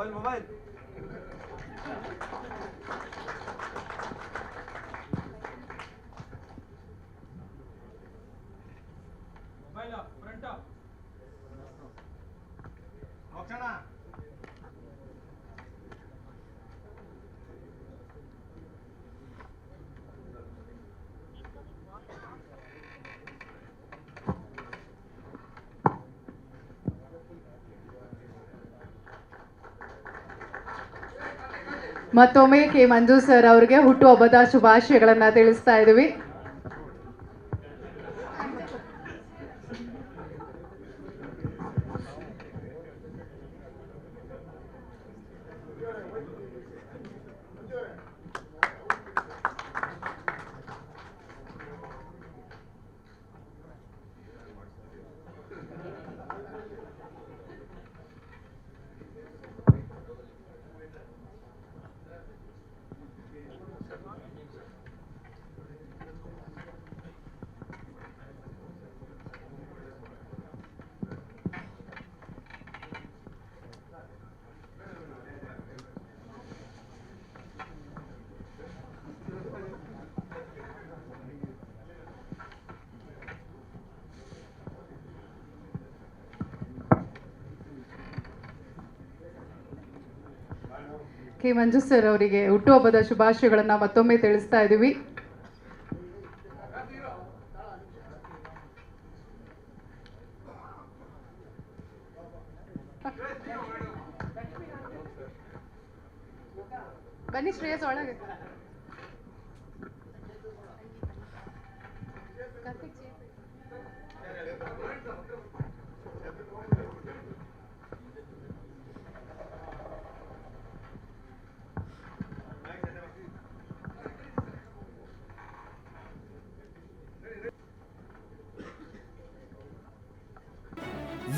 Voy, voy, voy. ಮತ್ತೊಮ್ಮೆ K Manju sir ಅವರಿಗೆ ಹುಟ್ಟುಹಬ್ಬದ ಶುಭಾಶಯಗಳನ್ನು ತಿಳಿಸ್ತಾ ಇದ್ದೀವಿ. ಕೆ ಮಂಜು ಸರ್ ಅವರಿಗೆ ಹುಟ್ಟುಹಬ್ಬದ ಶುಭಾಶಯಗಳನ್ನ ಮತ್ತೊಮ್ಮೆ ತಿಳಿಸ್ತಾ ಇದ್ದೀವಿ. ಬನ್ನಿ ಶ್ರೇಯಸ್ ಒಳಗೆ.